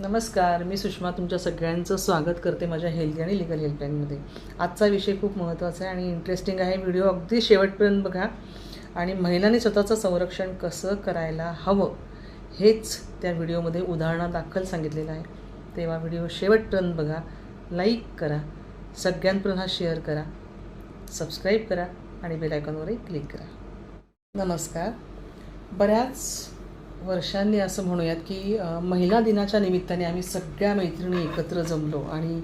नमस्कार मी सुषमा तुमच्या सगळ्यांचं स्वागत करते माझ्या हेल्दी आणि लिगल हेल्पलाईनमध्ये आजचा विषय खूप महत्त्वाचा आहे आणि इंटरेस्टिंग आहे. व्हिडिओ अगदी शेवटपर्यंत बघा. आणि महिलांनी स्वतःचं संरक्षण कसं करायला हवं हेच त्या व्हिडिओमध्ये उदाहरणादाखल सांगितलेलं आहे. तेव्हा व्हिडिओ शेवटपर्यंत बघा. लाईक करा. सगळ्यांपर्यंत हा शेअर करा. सबस्क्राईब करा आणि बेलायकॉनवरही क्लिक करा. नमस्कार. बऱ्याच वर्षांनी असं म्हणूयात की महिला दिनाच्या निमित्ताने आम्ही सगळ्या मैत्रिणी एकत्र जमलो आणि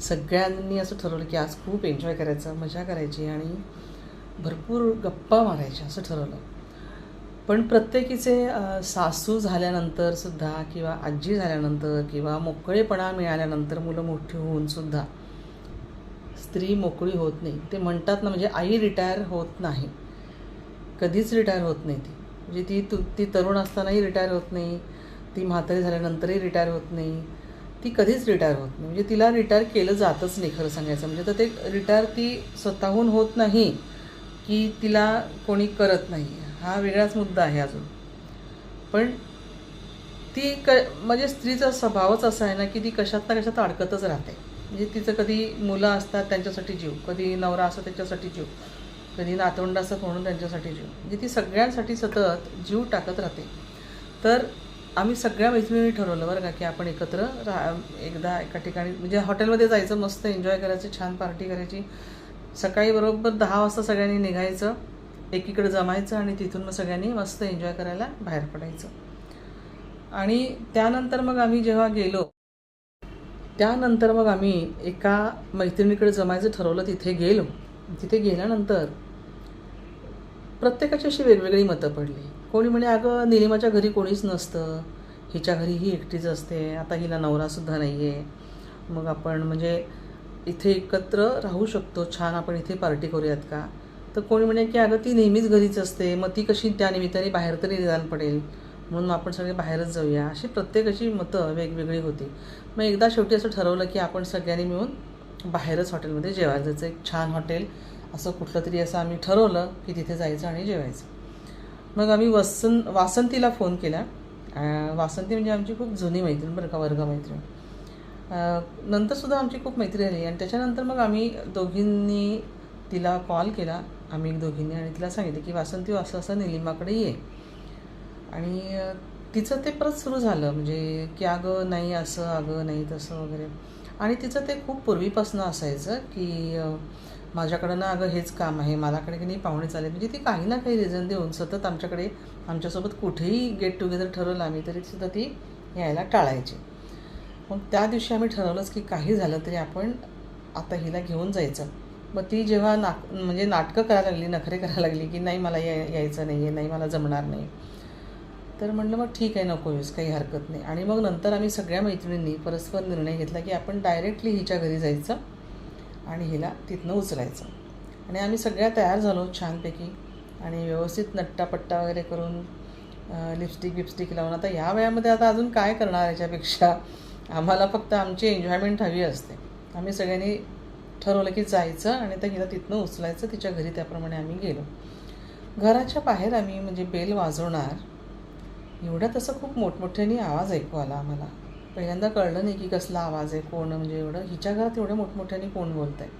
सगळ्यांनी असं ठरवलं की आज खूप एन्जॉय करायचं मजा करायची आणि भरपूर गप्पा मारायच्या असं ठरवलं. पण प्रत्येकीचे सासू झाल्यानंतर सुद्धा किंवा आजी झाल्यानंतर किंवा मोकळेपणा मिळाल्यानंतर मुलं मोठी होऊन सुद्धा स्त्री मोकळी होत नाही. ते म्हणतात ना म्हणजे आई रिटायर होत नाही. कधीच रिटायर होत नाही ती. म्हणजे ती तु ती तरुण असतानाही रिटायर होत नाही. ती म्हातारी झाल्यानंतरही रिटायर होत नाही. ती कधीच रिटायर होत नाही. म्हणजे तिला रिटायर केलं जातच नाही खरं सांगायचं. म्हणजे तर ते रिटायर ती स्वतःहून होत नाही की तिला कोणी करत नाही. हा वेगळाच मुद्दा आहे अजून. पण ती क म्हणजे स्त्रीचा स्वभावच असा आहे ना की ती कशात ना कशात अडकतच राहते. म्हणजे तिचं कधी मुलं असतात त्यांच्यासाठी जीव कधी नवरा असतो त्याच्यासाठी जीव. कधी नातवंड असतात म्हणून त्यांच्यासाठी जीव. म्हणजे ती सगळ्यांसाठी सतत जीव टाकत राहते. तर आम्ही सगळ्या मैत्रिणी ठरवलं बरं का की आपण एकत्र रा एकदा एका ठिकाणी म्हणजे हॉटेलमध्ये जायचं मस्त एन्जॉय करायचं छान पार्टी करायची. सकाळी बरोबर दहा वाजता सगळ्यांनी निघायचं एकीकडे जमायचं आणि तिथून मग सगळ्यांनी मस्त एन्जॉय करायला बाहेर पडायचं. आणि त्यानंतर मग आम्ही जेव्हा गेलो त्यानंतर मग आम्ही एका मैत्रिणीकडे जमायचं ठरवलं तिथे गेलो. तिथे गेल्यानंतर प्रत्येकाची अशी वेगवेगळी मतं पडली. कोणी म्हणे अगं निलिमाच्या घरी कोणीच नसतं. हिच्या घरी ही एकटीच असते. आता हिला नवरासुद्धा नाही आहे मग आपण म्हणजे इथे एकत्र राहू शकतो. छान आपण इथे पार्टी करूयात का? तर कोणी म्हणे की अगं ती नेहमीच घरीच असते. मग ती कशी त्या निमित्ताने बाहेर तरी निदान पडेल? म्हणून आपण सगळे बाहेरच जाऊया. अशी प्रत्येकाची मतं वेगवेगळी होती. मग एकदा शेवटी असं ठरवलं की आपण सगळ्यांनी मिळून बाहेरच हॉटेलमध्ये जेवायला जायचं. एक छान हॉटेल. असं कुठलं तरी असं आम्ही ठरवलं की तिथे जायचं आणि जेवायचं. मग आम्ही वसन वासंतीला फोन केला. वासंती म्हणजे आमची खूप जुनी मैत्रीण बरं का वर्ग मैत्रीण. नंतरसुद्धा आमची खूप मैत्री झाली आणि त्याच्यानंतर मग आम्ही दोघींनी तिला कॉल केला. आम्ही दोघींनी आणि तिला सांगितलं की वासंती असं असं निलिमाकडे ये. आणि तिचं ते परत सुरू झालं म्हणजे की अगं नाही असं अगं नाही तसं वगैरे. आणि तिचं ते खूप पूर्वीपासून असायचं की माझ्याकडं ना अगं हेच काम आहे. मलाकडे की नाही पाहुणे चालेल. म्हणजे ती काही ना काही रिझन देऊन सतत आमच्याकडे आमच्यासोबत कुठेही गेट टुगेदर ठरवलं आम्ही तरी सुद्धा ती यायला टाळायची. मग त्या दिवशी आम्ही ठरवलंच की काही झालं तरी आपण आता हिला घेऊन जायचं. मग ती जेव्हा नाक म्हणजे नाटकं करायला लागली नखरे करायला लागली की नाही मला या यायचं नाही आहे नाही मला जमणार नाही. तर म्हणलं मग ठीक आहे नको येऊस काही हरकत नाही. आणि मग नंतर आम्ही सगळ्या मैत्रिणींनी परस्पर निर्णय घेतला की आपण डायरेक्टली हिच्या घरी जायचं. आणि हिला तिथनं उचलायचं. आणि आम्ही सगळ्या तयार झालो छानपैकी. आणि व्यवस्थित नट्टापट्टा वगैरे करून लिपस्टिक बिपस्टिक लावून. आता या वयामध्ये आता अजून काय करणार याच्यापेक्षा? आम्हाला फक्त आमची एन्जॉयमेंट हवी असते. आम्ही सगळ्यांनी ठरवलं की जायचं आणि त्या हिला तिथनं उचलायचं. तिच्या घरी त्याप्रमाणे आम्ही गेलो. घराच्या बाहेर आम्ही म्हणजे बेल वाजवणार. एवढ्या तसं खूप मोठमोठ्याने आवाज ऐकू आला आम्हाला. पहिल्यांदा कळलं नाही की कसला आवाज आहे कोण म्हणजे एवढं. हिच्या घरात एवढ्या मोठमोठ्याने कोण बोलत आहे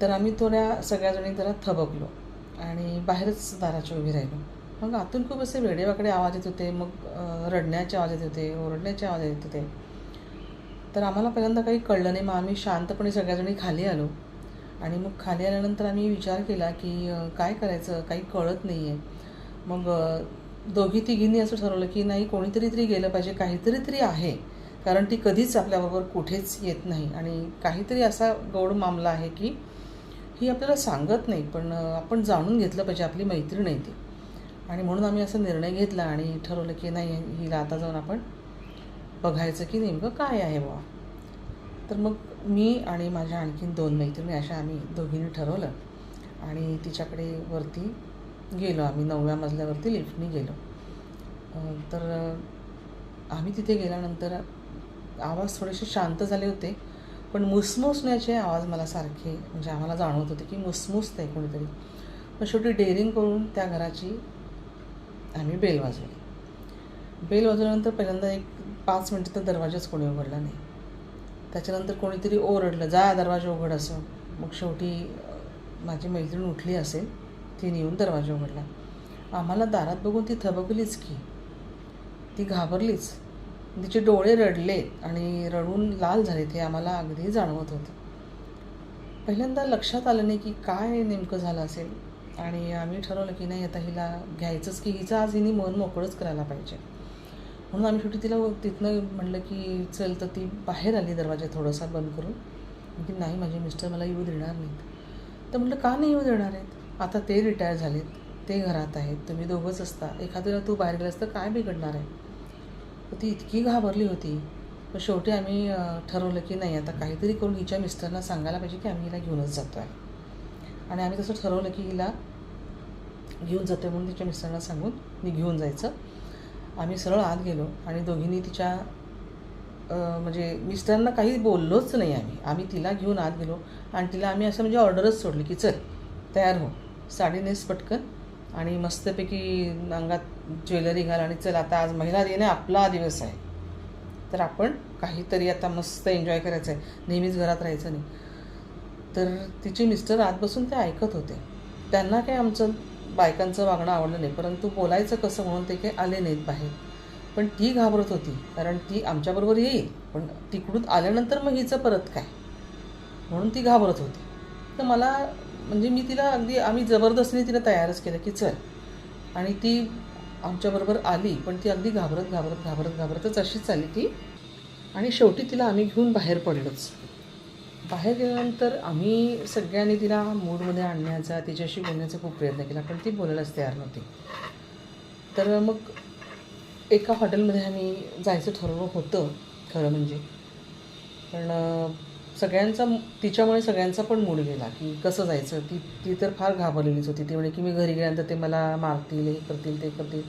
तर आम्ही थोड्या सगळ्याजणी जरा थबकलो आणि बाहेरच दाराच्या उभी राहिलो. मग आतून खूप असे वेडेवाकडे आवाज येत होते मग रडण्याचे आवाज येत होते ओरडण्याचे आवाज येत होते. तर आम्हाला पहिल्यांदा काही कळलं नाही. मग आम्ही शांतपणे सगळ्याजणी खाली आलो आणि मग खाली आल्यानंतर आम्ही विचार केला की काय करायचं? काही कळत नाही आहे मग दोघी तिघींनी असं ठरवलं की नाही कोणीतरी तरी गेलं पाहिजे काहीतरी तरी आहे. कारण ती कधीच आपल्याबरोबर कुठेच येत नाही. आणि काहीतरी असा गौड मामला आहे की ही आपल्याला सांगत नाही पण आपण जाणून घेतलं पाहिजे आपली मैत्रीण आहे ती. आणि म्हणून आम्ही असा निर्णय घेतला आणि ठरवलं की नाही हिला आता जाऊन आपण बघायचं की नेमकं काय आहे बुवा. तर मग मी आणि माझ्या आणखीन दोन मैत्रिणी अशा आम्ही दोघींनी ठरवलं. आणि तिच्याकडे वरती गेलो आम्ही नवव्या मजल्यावरती लिफ्टनी गेलो. तर आम्ही तिथे गेल्यानंतर आवाज थोडेसे शांत झाले होते पण मुसमुसण्याचे आवाज मला सारखे म्हणजे आम्हाला जाणवत होते की मुसमुसत आहे कोणीतरी. मग शेवटी डेअरिंग करून त्या घराची आम्ही बेल वाजवली. बेल वाजवल्यानंतर पहिल्यांदा एक पाच मिनटं तर दरवाजाच कोणी उघडला नाही. त्याच्यानंतर कोणीतरी ओरडलं जा दरवाजा उघड असं. मग शेवटी माझी मैत्रीण उठली असेल. तिने येऊन दरवाजा उघडला आम्हाला दारात बघून ती थबकलीच की. ती घाबरलीच. तिचे डोळे रडले आणि रडून लाल झाले ते आम्हाला अगदी जाणवत होतं. पहिल्यांदा लक्षात आलं नाही की काय नेमकं झालं असेल आणि आम्ही ठरवलं की नाही आता हिला घ्यायचंच की हिचं आज हिने मन मोकळंच करायला पाहिजे. म्हणून आम्ही शेवटी तिला तिथनं म्हणलं की चल तर ती बाहेर आली दरवाजा थोडासा बंद करून. की नाही माझे मिस्टर मला येऊ देणार नाहीत. तर म्हटलं का नाही येऊ देणार आहेत? आता ते रिटायर झालेत. ते घरात आहेत. तुम्ही दोघंच असता. एखाद्याला तू बाहेर गेलास तर काय बिघडणार आहे? ती इतकी घाबरली होती. पण शेवटी आम्ही ठरवलं की नाही आता काहीतरी करून हिच्या मिस्टरना सांगायला पाहिजे की आम्ही हिला घेऊनच जातो आहे आणि आम्ही तसं ठरवलं की हिला घेऊन जातो आहे म्हणून तिच्या मिस्टरना सांगून मी घेऊन जायचं. आम्ही सरळ आत गेलो आणि दोघींनी तिच्या म्हणजे मिस्टरांना काही बोललोच नाही आम्ही. आम्ही तिला घेऊन आत गेलो आणि तिला आम्ही असं म्हणजे ऑर्डरच सोडली की चल तयार हो. साडी नेस पटकन आणि मस्तपैकी अंगात ज्वेलरी घाल आणि चल आता आज महिला दिन आहे आपला दिवस आहे. तर आपण काहीतरी आता मस्त एन्जॉय करायचं आहे नेहमीच घरात राहायचं नाही. तर तिचे मिस्टर आत बसून ते ऐकत होते. त्यांना काही आमचं बायकांचं वागणं आवडलं नाही परंतु बोलायचं कसं म्हणून ते काही आले नाहीत बाहेर. पण ती घाबरत होती कारण ती आमच्याबरोबर येईल पण तिकडून आल्यानंतर मग हिचं परत काय? म्हणून ती घाबरत होती. तर मला म्हणजे मी तिला अगदी आम्ही जबरदस्तीने तिला तयारच केलं की चल. आणि ती आमच्याबरोबर आली पण ती अगदी घाबरत घाबरत घाबरत घाबरतच अशीच आली ती. आणि शेवटी तिला आम्ही घेऊन बाहेर पडलोच. बाहेर गेल्यानंतर आम्ही सगळ्यांनी तिला मूडमध्ये आणण्याचा तिच्याशी बोलण्याचा खूप प्रयत्न केला पण ती बोलायलाच तयार नव्हती. तर मग एका हॉटेलमध्ये आम्ही जायचं ठरवलं होतं खरं म्हणजे. पण सगळ्यांचा तिच्यामुळे सगळ्यांचा पण मूड गेला की कसं जायचं? ती ती तर फार घाबरलेलीच होती. ती म्हणे की मी घरी गेल्यानंतर ते मला मारतील हे करतील ते करतील.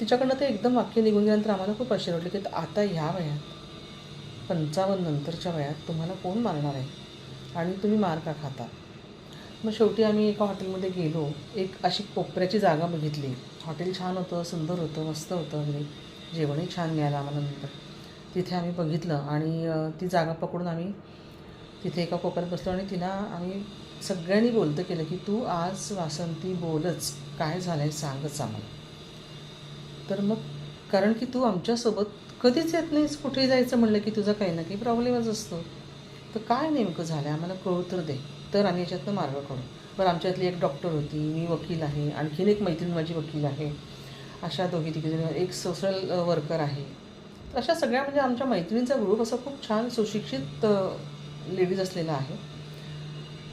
तिच्याकडनं ते एकदम वाक्य निघून गेल्यानंतर आम्हाला खूप आश्चर्य वाटलं की आता ह्या वयात पंचावन्न नंतरच्या वयात तुम्हाला कोण मारणार आहे? आणि तुम्ही मार का खाता? मग शेवटी आम्ही एका हॉटेलमध्ये गेलो. एक अशी कोपऱ्याची जागा बघितली. हॉटेल छान होतं सुंदर होतं मस्त होतं. म्हणजे जेवणही छान मिळालं आम्हाला नंतर. तिथे आम्ही बघितलं आणि ती जागा पकडून आम्ही तिथे एका कोपऱ्यात बसलो आणि तिला आम्ही सगळ्यांनी बोलतं केलं की तू आज वासंती बोलच काय झालं आहे सांगच आम्हाला. तर मग कारण की तू आमच्यासोबत कधीच येत नाहीस कुठे जायचं म्हणलं की तुझा काही ना काही प्रॉब्लेमच असतो. तर काय नेमकं झालं आहे आम्हाला कळू तर दे. तर आम्ही याच्यातनं मार्ग काढू. बरं आमच्यातली एक डॉक्टर होती मी वकील आहे आणखीन एक मैत्रीण माझी वकील आहे. अशा दोघी तिघी एक सोशल वर्कर आहे. तर अशा सगळ्या म्हणजे आमच्या मैत्रिणींचा ग्रुप असा खूप छान सुशिक्षित लेडीज असलेला आहे.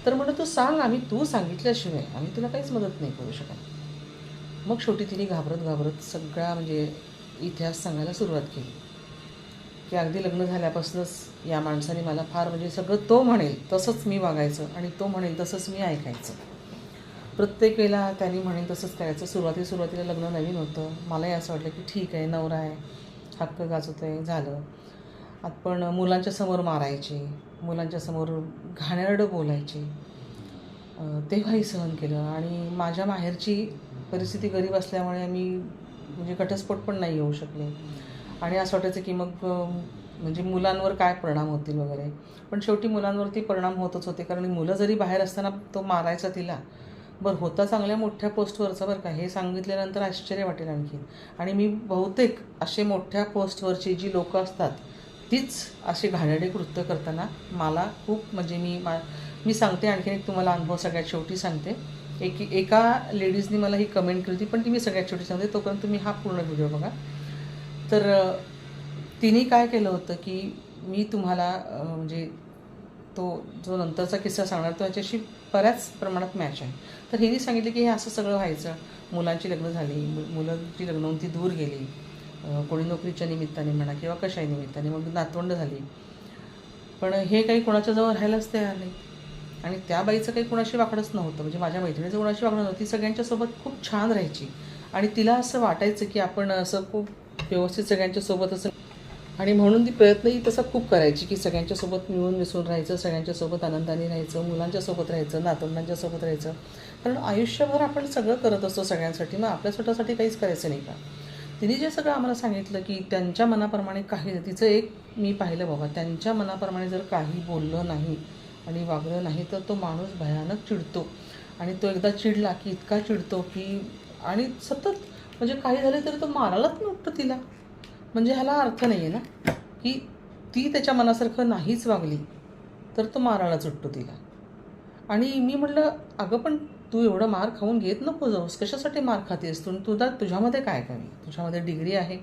तर म्हणलं तू सांग आम्ही तू सांगितल्याशिवाय आम्ही तुला काहीच मदत नाही करू शकत. मग शेवटी तिने घाबरत घाबरत सगळा म्हणजे इतिहास सांगायला सुरुवात केली. की अगदी लग्न झाल्यापासूनच या माणसाने मला फार म्हणजे सगळं तो म्हणेल तसंच मी वागायचं आणि तो म्हणेल तसंच मी ऐकायचं. प्रत्येक वेळेला त्यांनी म्हणेल तसंच करायचं. सुरुवाती सुरुवातीला लग्न नवीन होतं. मलाही असं वाटलं की ठीक आहे नवरा आहे. हक्क गाजवतो आहे झालं. आपण पण मुलांच्या समोर मारायचे मुलांच्या समोर घाणेरडं बोलायचे. तेव्हाही सहन केलं. आणि माझ्या माहेरची परिस्थिती गरीब असल्यामुळे मी म्हणजे घटस्फोट पण नाही येऊ शकले. आणि असं वाटायचं की मग म्हणजे मुलांवर काय परिणाम होतील वगैरे. पण शेवटी मुलांवरती परिणाम होतच होते. कारण मुलं जरी बाहेर असताना तो मारायचा तिला बरं होता चांगल्या मोठ्या पोस्टवरचा बरं का हे सांगितल्यानंतर आश्चर्य वाटेल आणखी. आणि मी बहुतेक असे मोठ्या पोस्टवरची जी लोकं असतात तीच असे घाणेडे कृत्य करताना मला खूप म्हणजे मी मा मी सांगते आणखीन एक तुम्हाला अनुभव सगळ्यात शेवटी सांगते. एक एका लेडीजनी मला ही कमेंट केली होती पण ती मी सगळ्यात शेवटी सांगते तोपर्यंत तुम्ही हा पूर्ण व्हिडिओ बघा. तर तिने काय केलं होतं की मी तुम्हाला म्हणजे तो जो नंतरचा किस्सा सांगणार तो याच्याशी बऱ्याच प्रमाणात मॅच आहे. तर हिने सांगितलं की हे असं सगळं व्हायचं. मुलांची लग्न झाली मु मुलांची लग्न होऊन ती दूर गेली. कोणी नोकरीच्या निमित्ताने म्हणा किंवा कशाही निमित्ताने मग नातवंड झाली. पण हे काही कोणाच्या जवळ राहायलाच तयार नाही. आणि त्या बाईचं काही कोणाशी वाकडंच नव्हतं. म्हणजे माझ्या मैत्रिणीचं कोणाशी वाकडं नव्हतं. ती सगळ्यांच्यासोबत खूप छान राहायची. आणि तिला असं वाटायचं की आपण असं खूप व्यवस्थित सगळ्यांच्यासोबत असं आणि म्हणून ती प्रयत्नही तसा खूप करायची की सगळ्यांच्यासोबत मिळून मिसळून राहायचं सगळ्यांच्यासोबत आनंदाने राहायचं मुलांच्यासोबत राहायचं नातवंडांच्यासोबत राहायचं. कारण आयुष्यभर आपण सगळं करत असतो सगळ्यांसाठी. मग आपल्या स्वतःसाठी काहीच करायचं नाही का? तिने जे सगळं आम्हाला सांगितलं की त्यांच्या मनाप्रमाणे काही तिचं एक मी पाहिलं बाबा त्यांच्या मनाप्रमाणे जर काही बोललं नाही आणि वागलं नाही तर तो माणूस भयानक चिडतो. आणि तो एकदा चिडला की इतका चिडतो की आणि सतत म्हणजे काही झाले तरी तो मारायलाच नव्हतं तिला. म्हणजे ह्याला अर्थ नाही आहे ना? की ती त्याच्या मनासारखं नाहीच वागली तर तो मारायला सुटतो तिला. आणि मी म्हटलं अगं पण तू एवढं मार खाऊन घेत नको जाऊस. कशासाठी मार खातेस? तू तुझा तुझ्यामध्ये काय कमी? तुझ्यामध्ये डिग्री आहे.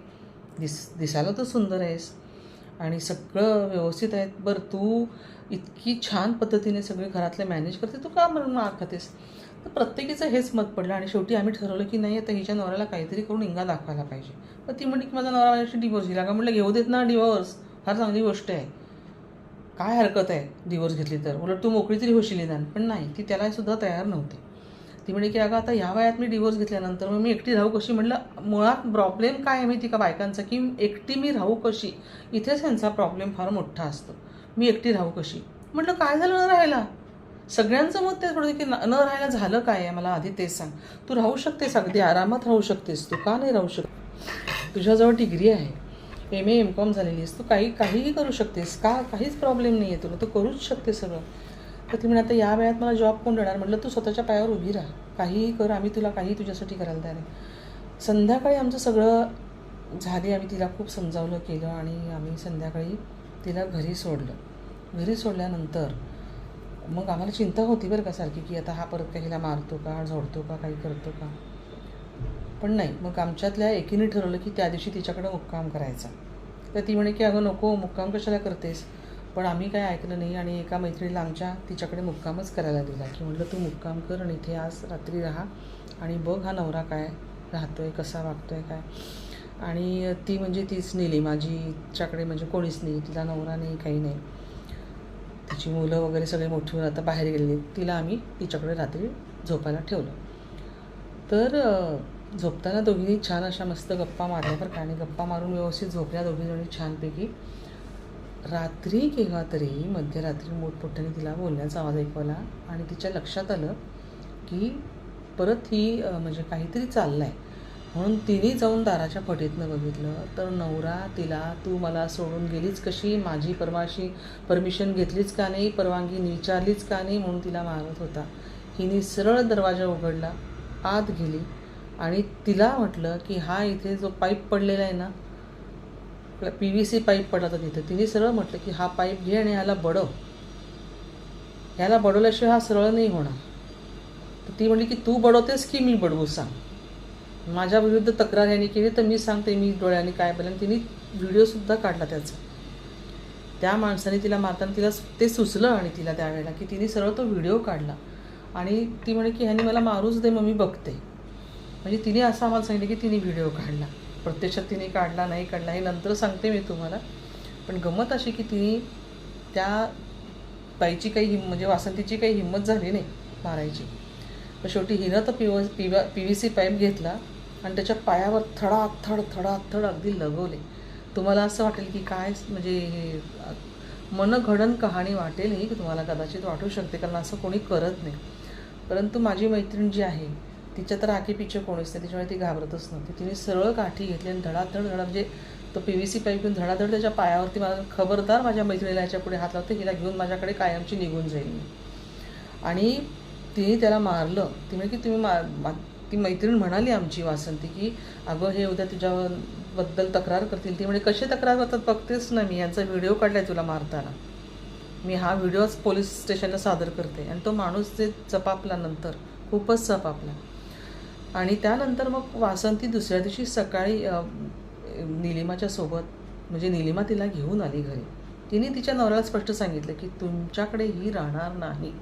दिस दिसायला तर सुंदर आहेस. आणि सगळं व्यवस्थित आहे. बरं तू इतकी छान पद्धतीने सगळे घरातले मॅनेज करते. तू का म्हणून मार खातेस? तर प्रत्येकीचं हेच मत पडलं. आणि शेवटी आम्ही ठरवलं की नाही आता हिच्या नवऱ्याला काहीतरी करून इंगा दाखवायला पाहिजे. तर ती म्हणली की माझा नवरा माझ्याशी डिवोर्स घेला का म्हटलं घेऊ देत ना डिवोर्स फार चांगली गोष्ट आहे. काय हरकत आहे? डिवोर्स घेतली तर? उलट तू मोकळी तरी होशील निदान. पण नाही ती त्यालासुद्धा तयार नव्हती. ती म्हणे की अगं आता ह्या वयात मी डिवोर्स घेतल्यानंतर मग मी एकटी राहू कशी? म्हटलं मुळात प्रॉब्लेम काय आहे माहिती का बायकांचा? की एकटी मी राहू कशी? इथेच यांचा प्रॉब्लेम फार मोठा असतो. मी एकटी राहू कशी? म्हटलं काय झालं न राहायला? सगळ्यांचं मत ते थोडं की न राहायला झालं काय आहे? मला आधी तेच सांग. तू राहू शकतेस अगदी आरामात राहू शकतेस. तू का नाही राहू शकते? तुझ्याजवळ डिग्री आहे. एम ए एम कॉम झालेली आहेस. तू काही काहीही करू शकतेस. का? काहीच प्रॉब्लेम नाही आहे तुला. तू करूच शकते सगळं. तर ती म्हणे आता या वेळात मला जॉब कोण देणार? म्हटलं तू स्वतःच्या पायावर उभी राहा. काहीही कर आम्ही तुला काही तुझ्यासाठी करायला तयार आहे. संध्याकाळी आमचं सगळं झाले आम्ही तिला खूप समजावलं केलं आणि आम्ही संध्याकाळी तिला घरी सोडलं. घरी सोडल्यानंतर मग आम्हाला चिंता होती बरं का सारखी की आता हा परत काहीला मारतो का झोडतो का काही करतो का? पण नाही मग आमच्यातल्या एकीने ठरवलं की त्या दिवशी तिच्याकडं मुक्काम करायचा. तर ती म्हणे की अगं नको मुक्काम कशाला करतेस? पण आम्ही काय ऐकलं नाही आणि एका मैत्रिणीला आमच्या तिच्याकडे मुक्कामच करायला दिला की म्हटलं तू मुक्काम कर आणि इथे आज रात्री राहा आणि बघ हा नवरा काय राहतो आहे कसा वागतो आहे काय. आणि ती म्हणजे तीच नेली माझी तिच्याकडे म्हणजे कोणीच नाही तिला नवरा नाही काही नाही. तिची मुलं वगैरे सगळे मोठी होऊन आता बाहेर गेलेली तिला आम्ही तिच्याकडे रात्री झोपायला ठेवलं. तर झोपताना दोघींनी छान अशा मस्त गप्पा मारल्या बरं का आणि गप्पा मारून व्यवस्थित झोपल्या दोघीजणी छानपैकी. रात्री केव्हा तरी मध्यरात्री मोठमोठ्याने तिला बोलण्याचा आवाज ऐकवला आणि तिच्या लक्षात आलं की परत ही म्हणजे काहीतरी चाललं आहे म्हणून तिने जाऊन दाराच्या फटीतनं बघितलं. तर नवरा तिला तू मला सोडून गेलीच कशी? माझी परवाशी परमिशन घेतलीच का नाही? परवानगी विचारलीच का नाही? म्हणून तिला मारत होता. हिने सरळ दरवाजा उघडला आत गेली आणि तिला म्हटलं की हा इथे जो पाईप पडलेला आहे ना पी व्ही सी पाईप पडला होता तिथं. तिने सरळ म्हटलं की हा पाईप घे आणि ह्याला बडव. ह्याला बडवल्याशिवाय हा सरळ नाही होणार. तर ती म्हणली की तू बडवतेस की मी बडवू सांग? माझ्या विरुद्ध तक्रार यांनी केली तर मी सांगते मी डोळ्याने काय पाहिलं आणि तिने व्हिडिओसुद्धा काढला त्याचा. त्या माणसाने तिला मारताना तिला ते सुचलं आणि तिला त्यावेळेला की तिने सरळ तो व्हिडिओ काढला. आणि ती म्हणे की ह्याने मला मारूच दे मग मी बघते. म्हणजे तिने असं आम्हाला सांगितलं की तिने व्हिडिओ काढला. प्रत्यक्षात तिने काढला नाही काढला हे नंतर सांगते मी तुम्हाला. पण गंमत अशी की तिने त्या ताईची काही हिम म्हणजे वासंतीची काही हिंमत झाली नाही मारायची. पण शेवटी हिनं तर P P P V C pipe घेतला आणि त्याच्या पायावर थडाथड थडाथड अगदी लगवले. तुम्हाला असं वाटेल की काय म्हणजे हे मनघडन कहाणी वाटेल ही तुम्हाला कदाचित वाटू शकते कारण असं कोणी करत नाही. परंतु माझी मैत्रीण जी आहे तिच्या तर आगीपिच्छे कोणीच नाही त्याच्यामुळे ती घाबरतच नव्हती. तिने सरळ काठी घेतली आणि धडाधड धडा म्हणजे तो पी व्ही सी पाईप घेऊन धडाधड त्याच्या पायावरती मला खबरदार माझ्या मैत्रिणीला याच्यापुढे हात लावते. हिला घेऊन माझ्याकडे कायमची निघून जाईल मी. आणि तिने त्याला मारलं. ती म्हणजे की तुम्ही मा ती मैत्रीण म्हणाली आमची वासंती की अगं हे उद्या तुझ्याबद्दल तक्रार करतील. ती म्हणजे कशी तक्रार करतात बघतेच ना मी. यांचा व्हिडिओ काढलाय तुला मारताना. मी हा व्हिडिओच पोलीस स्टेशनला सादर करते. आणि तो माणूस जे चपापला नंतर खूपच चपापला आणि त्यानंतर मग वासंती दुसऱ्या दिवशी सकाळी निलिमाच्या सोबत म्हणजे निलिमा तिला घेऊन आली घरी. तिने तिच्या नवऱ्याला स्पष्ट सांगितलं की तुमच्याकडे ही राहणार नाही.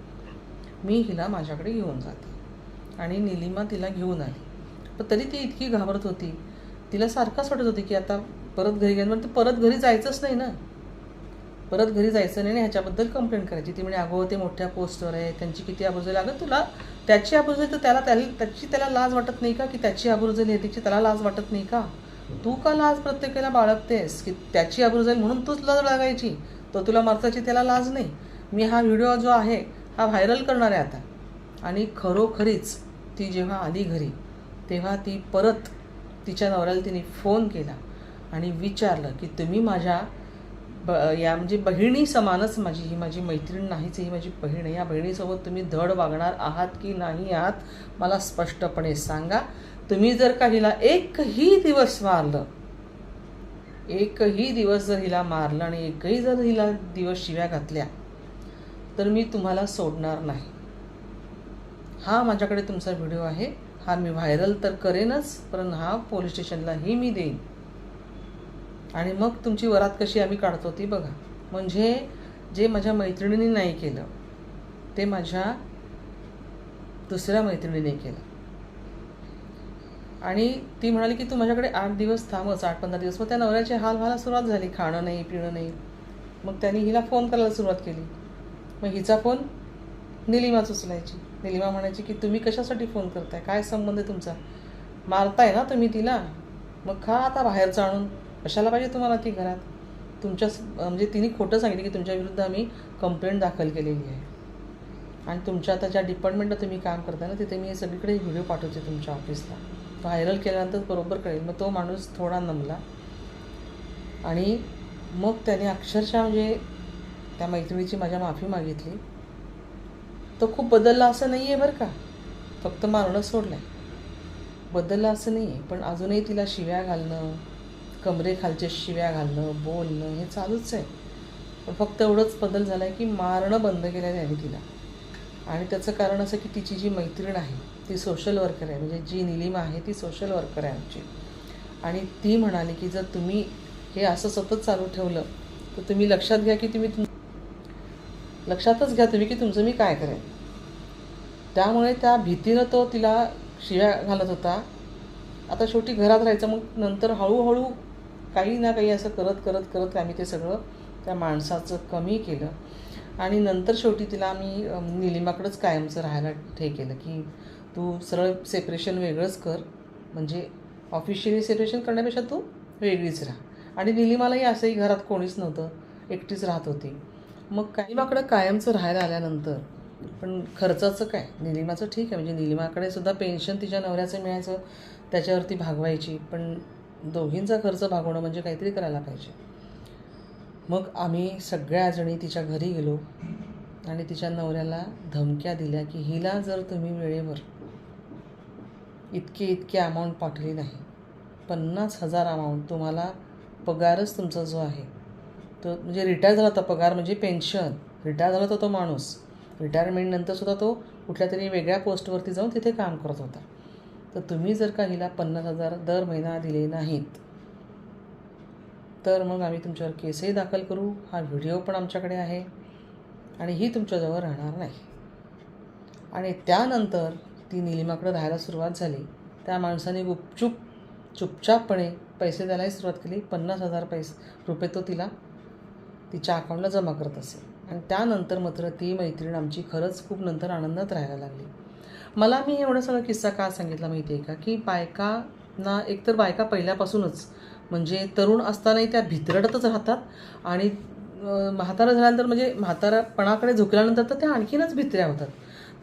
मी हिला माझ्याकडे घेऊन जाते. आणि निलिमा तिला घेऊन आली. पण तरी ती इतकी घाबरत होती. तिला सारखाच वाटत होती की आता परत घरी गेल्यानंतर परत घरी जायचंच नाही ना. परत घरी जायचं नाही आणि ह्याच्याबद्दल कंप्लेंट करायची. ती म्हणे अगो ते मोठ्या पोस्टवर आहे त्यांची किती आबरू अगं तुला त्याची आबरू तर त्याला त्याला त्याची त्याला लाज वाटत नाही का की त्याची आबरू आहे? तिची त्याला लाज वाटत नाही का? तू का लाज प्रत्येकाला बाळगतेस की त्याची आबरू म्हणून तूच लाज बाळगायची? तो तुला मारताची त्याला लाज नाही. मी हा व्हिडिओ जो आहे हा व्हायरल करणार आहे आता. आणि खरोखरीच ती जेव्हा आली घरी तेव्हा ती परत तिच्या नवऱ्याला तिने फोन केला आणि विचारलं की तुम्ही माझ्या ब या म्हणजे बहिणी समानच माझी ही माझी मैत्रीण नाहीच ही माझी बहीण आहे. या बहिणीसोबत तुम्ही धड वागणार आहात की नाही आहात मला स्पष्टपणे सांगा. तुम्ही जर का हिला एकही दिवस मारलं एकही दिवस जर हिला मारलं आणि एकही जर हिला दिवस शिव्या घातल्या तर मी तुम्हाला सोडणार नाही. हा माझ्याकडे तुमचा व्हिडिओ आहे. हा मी व्हायरल तर करेनच पण हा पोलीस स्टेशनलाही मी देईन. आणि मग तुमची वरात कशी आम्ही काढतो ती बघा. म्हणजे जे माझ्या मैत्रिणीने नाही केलं ते माझ्या दुसऱ्या मैत्रिणीने केलं. आणि ती म्हणाली की तू माझ्याकडे आठ दिवस थांबच आठ पंधरा दिवस. मग त्या नवऱ्याचे हाल व्हायला सुरुवात झाली खाणं नाही पिणं नाही. मग त्यांनी हिला फोन करायला सुरुवात केली. मग हिचा फोन निलिमाच उचलायची. निलिमा म्हणायची की तुम्ही कशासाठी फोन करताय? काय संबंध आहे तुमचा? मारताय ना तुम्ही तिला? मग खा आता बाहेरचं आणून. कशाला पाहिजे तुम्हाला ती घरात? तुमच्या म्हणजे तिने खोटं सांगितलं की तुमच्या विरुद्ध आम्ही कंप्लेंट दाखल केलेली आहे. आणि तुमच्या आता ज्या डिपार्टमेंटला तुम्ही काम करता ना तिथे मी सगळीकडे व्हिडिओ पाठवते तुमच्या ऑफिसला व्हायरल केल्यानंतर बरोबर कळेल. मग तो माणूस थोडा नमला. आणि मग त्याने अक्षरशः म्हणजे त्या मैत्रिणीची माझ्या माफी मागितली. तो खूप बदलला असं नाही आहे बरं का. फक्त मारणं सोडलं आहे बदलला असं नाही आहे पण अजूनही तिला शिव्या घालणं कमरेखालच्या शिव्या घालणं बोलणं हे चालूच आहे. पण फक्त एवढंच बदल झाला आहे की मारणं बंद केलं त्याने तिला. आणि त्याचं कारण असं की तिची जी मैत्रीण आहे ती सोशल वर्कर आहे. म्हणजे जी निलिमा आहे ती सोशल वर्कर आहे आमची. आणि ती म्हणाली की जर तुम्ही हे असं सतत चालू ठेवलं तर तुम्ही लक्षात घ्या की तुम्ही तुम लक्षातच घ्या तुम्ही की तुमचं मी काय करेन. त्यामुळे त्या भीतीनं तो तिला शिव्या घालत होता. आता शेवटी घरात राहायचं मग नंतर हळूहळू काही ना काही असं करत करत करत आम्ही ते सगळं त्या माणसाचं कमी केलं. आणि नंतर शेवटी तिला आम्ही निलिमाकडंच कायमचं राहायला हे केलं की तू सरळ सेपरेशन वेगळंच कर. म्हणजे ऑफिशियली सेपरेशन करण्यापेक्षा तू वेगळीच राहा. आणि निलिमालाही असंही घरात कोणीच नव्हतं. एकटीच राहत होती. मग निलिमाकडं कायमचं राहायला आल्यानंतर पण खर्चाचं काय? निलिमाचं ठीक आहे. म्हणजे निलिमाकडे सुद्धा पेन्शन तिच्या नवऱ्याचं मिळायचं त्याच्यावरती भागवायची. पण दोघींचा खर्च भागवणं म्हणजे काहीतरी करायला पाहिजे. मग आम्ही सगळ्या जणी तिच्या घरी गेलो आणि तिच्या नवऱ्याला धमक्या दिल्या की हिला जर तुम्ही वेळेवर इतकी इतकी अमाऊंट पाठवली नाही पन्नास हजार अमाऊंट तुम्हाला पगारच तुमचा जो आहे तो म्हणजे रिटायर झाला होता पगार म्हणजे पेन्शन रिटायर झाला होता तो माणूस रिटायरमेंटनंतर सुद्धा तो कुठल्या तरी वेगळ्या पोस्टवरती जाऊन तिथे काम करत होता. तर तुम्ही जर का हिला पन्नास हजार दर महिना दिले नाहीत तर मग आम्ही तुमच्यावर केसही दाखल करू. हा व्हिडिओ पण आमच्याकडे आहे आणि ही तुमच्याजवळ राहणार नाही. आणि त्यानंतर ती निलिमाकडं राहायला सुरुवात झाली. त्या माणसाने गुपचूप चुपचापपणे पैसे द्यायलाही सुरुवात केली. पन्नास हजार पैसे रुपये तो तिला तिच्या अकाउंटला जमा करत असेल आणि त्यानंतर मात्र ती मैत्रीण आमची खरंच खूप नंतर आनंदात राहायला लागली. मला मी एवढा सगळा किस्सा का सांगितला माहिती आहे का? की बायकांना एकतर बायका पहिल्यापासूनच म्हणजे तरुण असतानाही त्या भितरडतच राहतात आणि म्हातारा झाल्यानंतर म्हणजे म्हातारापणाकडे झुकल्यानंतर तर त्या आणखीनच भित्र्या होतात.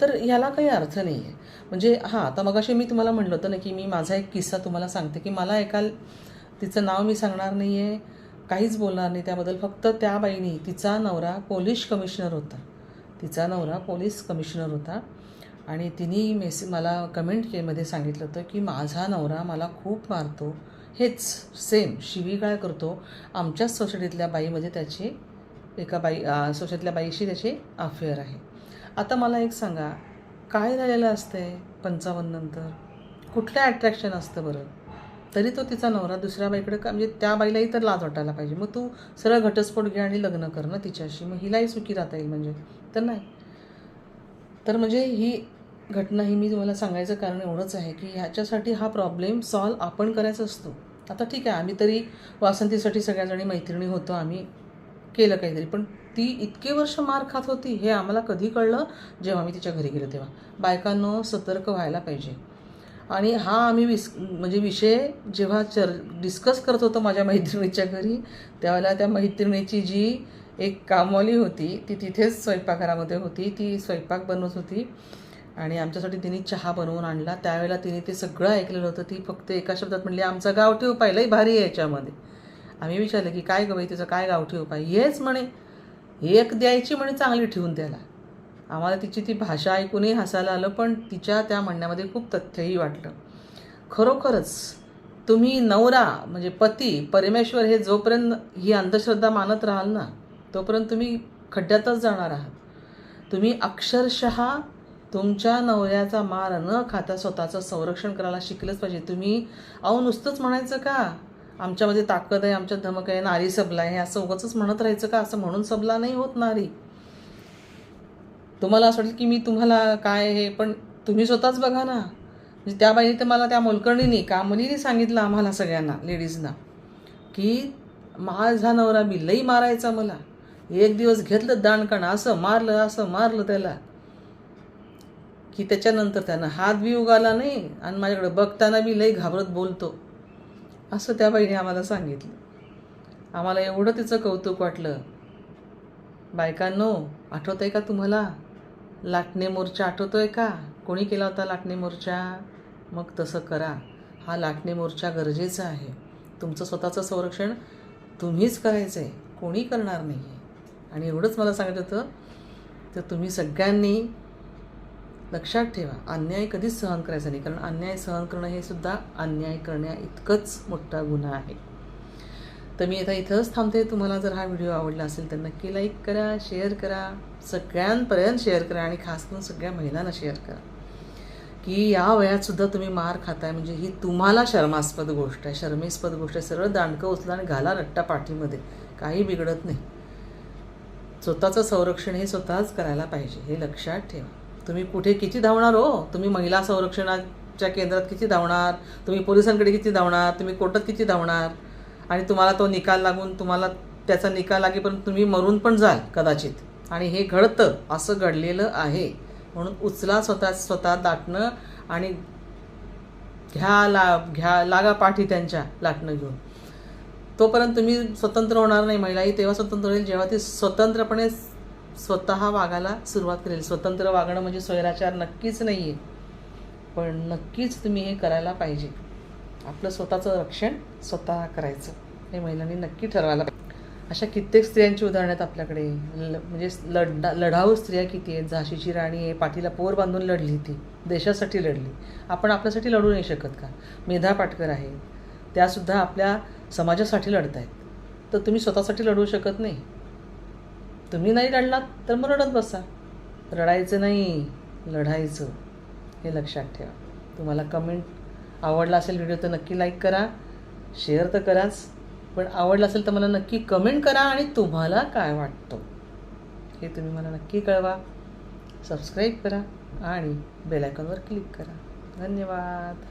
तर ह्याला काही अर्थ नाही आहे म्हणजे हां आता मगाशी मी तुम्हाला म्हणलं होतं ना की मी माझा एक किस्सा तुम्हाला सांगते की मला एका तिचं नाव मी सांगणार नाही आहे काहीच बोलणार नाही. त्याबद्दल फक्त त्या बाईनी तिचा नवरा पोलीस कमिशनर होता. तिचा नवरा पोलीस कमिशनर होता. आणि तिने मेसे मला कमेंट केमध्ये सांगितलं होतं की माझा नवरा मला खूप मारतो. हेच सेम शिवीगाळ करतो? आमच्याच सोसायटीतल्या बाईमध्ये त्याचे एका बाई सोसायटीतल्या बाईशी त्याचे अफेअर आहे. आता मला एक सांगा काय झालेलं असतं आहे नंतर? कुठलं ॲट्रॅक्शन असतं बरं? तरी तो तिचा नवरा दुसऱ्या बाईकडे का म्हणजे त्या बाईलाही तर लाज वाटायला पाहिजे. मग तू सरळ घटस्फोट घे आणि लग्न कर ना तिच्याशी. मग हिलाही सुखी राहता येईल म्हणजे. तर नाही. तर म्हणजे ही घटना ही मी तुम्हाला सांगायचं कारण एवढंच आहे की ह्याच्यासाठी हा प्रॉब्लेम सॉल्व आपण करायचा असतो. आता ठीक आहे आम्ही तरी वासंतीसाठी सगळ्याजणी मैत्रिणी होतो आम्ही केलं काहीतरी पण ती इतके वर्ष मार खात होती हे आम्हाला कधी कळलं? जेव्हा मी तिच्या घरी गेलो तेव्हा. बायकांनो सतर्क व्हायला पाहिजे. आणि हा आम्ही विस म्हणजे विषय जेव्हा चर डिस्कस करत होतो माझ्या मैत्रिणीच्या घरी त्यावेळेला त्या मैत्रिणीची जी एक कामवाली होती ती तिथेच स्वयंपाकघरामध्ये होती ती स्वयंपाक बनवत होती. आणि आमच्यासाठी तिने चहा बनवून आणला. त्यावेळेला तिने ते सगळं ऐकलेलं होतं. ती फक्त एका शब्दात म्हणली आमचा गावठी उपाय लई भारी आहे याच्यामध्ये. आम्ही विचारलं की काय गं बाई तिचं काय गावठी उपाय हेच म्हणे एक द्यायची म्हणे चांगली ठेवून त्याला. आम्हाला तिची ती भाषा ऐकूनही हसायला आलं पण तिच्या त्या म्हणण्यामध्ये खूप तथ्यही वाटलं. खरोखरच तुम्ही नवरा म्हणजे पती परमेश्वर हे जोपर्यंत ही अंधश्रद्धा मानत राहाल ना तोपर्यंत तुम्ही खड्ड्यातच जाणार आहात. तुम्ही अक्षरशः तुमच्या नवऱ्याचा मार न खाता स्वतःचं संरक्षण करायला शिकलंच पाहिजे. तुम्ही अहो नुसतंच म्हणायचं का? आमच्यामध्ये ताकद आहे आमच्यात धमक आहे नारी सबला आहे असं उगाच म्हणत राहायचं का? असं म्हणून सबला नाही होत नारी. तुम्हाला असं वाटेल की मी तुम्हाला काय हे पण तुम्ही स्वतःच बघा ना. म्हणजे त्या बाईने तर मला त्या मोलकर्णीने कामलीने सांगितलं आम्हाला सगळ्यांना लेडीजना की माझा नवरा मी लई मारायचा मला. एक दिवस घेतलं दाणकण असं मारलं असं मारलं त्याला. की त्याच्यानंतर त्यानं हात बी उगाला नाही आणि माझ्याकडे बघताना बी लई घाबरत बोलतो. असं त्या बाईने आम्हाला सांगितलं. आम्हाला एवढं तिचं कौतुक वाटलं. बायकांनो आठवत आहे का तुम्हाला? लाटणे मोर्चा आठवतो आहे का? कोणी केला होता लाटणे मोर्चा? मग तसं करा. हा लाटणे मोर्चा गरजेचा आहे. तुमचं स्वतःचं संरक्षण तुम्हीच करायचं आहे कोणी करणार नाही आहे आणि एवढंच मला सांगायचं होतं तर तुम्ही सगळ्यांनी लक्षात ठेवा अन्याय कधीच सहन करायचा नाही कारण अन्याय सहन करणं हे सुद्धा अन्याय करण्या इतकंच मोठा गुन्हा आहे. तर मी आता इथंच थांबते. तुम्हाला जर हा व्हिडिओ आवडला असेल तर नक्की लाईक करा शेअर करा सगळ्यांपर्यंत शेअर करा आणि खास करून सगळ्या महिलांना शेअर करा. की या वयातसुद्धा तुम्ही मार खाताय म्हणजे ही तुम्हाला शर्मास्पद गोष्ट आहे. शर्मेस्पद गोष्ट आहे. सरळ दांडकं उचला आणि घाला रट्टा पाठीमध्ये. काही बिघडत नाही. स्वतःचं संरक्षण हे स्वतःच करायला पाहिजे हे लक्षात ठेवा. तुम्ही कुठे किती धावणार हो? तुम्ही महिला संरक्षणाच्या केंद्रात किती धावणार? तुम्ही पोलिसांकडे किती धावणार? तुम्ही कोर्टात किती धावणार? आणि तुम्हाला तो निकाल लागून तुम्हाला त्याचा निकाल लागेपर्यंत तुम्ही मरून पण जाल कदाचित. आणि हे घडतं असं घडलेलं आहे. म्हणून उचला स्वतः स्वतः दाटणं आणि घ्या ला घ्या लागा पाठी त्यांच्या लाटणं घेऊन. तोपर्यंत तुम्ही स्वतंत्र होणार नाही महिलाही तेव्हा स्वतंत्र होईल जेव्हा ती स्वतंत्रपणे स्वतः वागायला सुरुवात करेल. स्वतंत्र वागणं म्हणजे स्वैराचार नक्कीच नाही आहे पण नक्कीच तुम्ही हे करायला पाहिजे. आपलं स्वतःचं रक्षण स्वतः करायचं. हे महिलांनी नक्की ठरवायला पाहिजे. अशा कित्येक स्त्रियांची उदाहरणं आहेत आपल्याकडे. ल म्हणजे लढा लढाऊ स्त्रिया किती आहेत? झाशीची राणी आहे पाठीला पोर बांधून लढली ती देशासाठी लढली. आपण आपल्यासाठी लढू नाही शकत का? मेधा पाटकर आहे त्यासुद्धा आपल्या समाजासाठी लढत आहेत तर तुम्ही स्वतःसाठी लढवू शकत नाही. तुम्ही नाही लढलात तर मग रडत बसा. रडायचं नाही लढायचं. हे लक्षात ठेवा. तुम्हाला कमेंट आवडला असेल व्हिडिओ तर नक्की लाईक करा. शेअर तर कराच. पण आवडलं असेल तर मला नक्की कमेंट करा आणि तुम्हाला काय वाटतं? हे तुम्ही मला नक्की कळवा. सबस्क्राईब करा आणि बेलायकॉनवर क्लिक करा. धन्यवाद.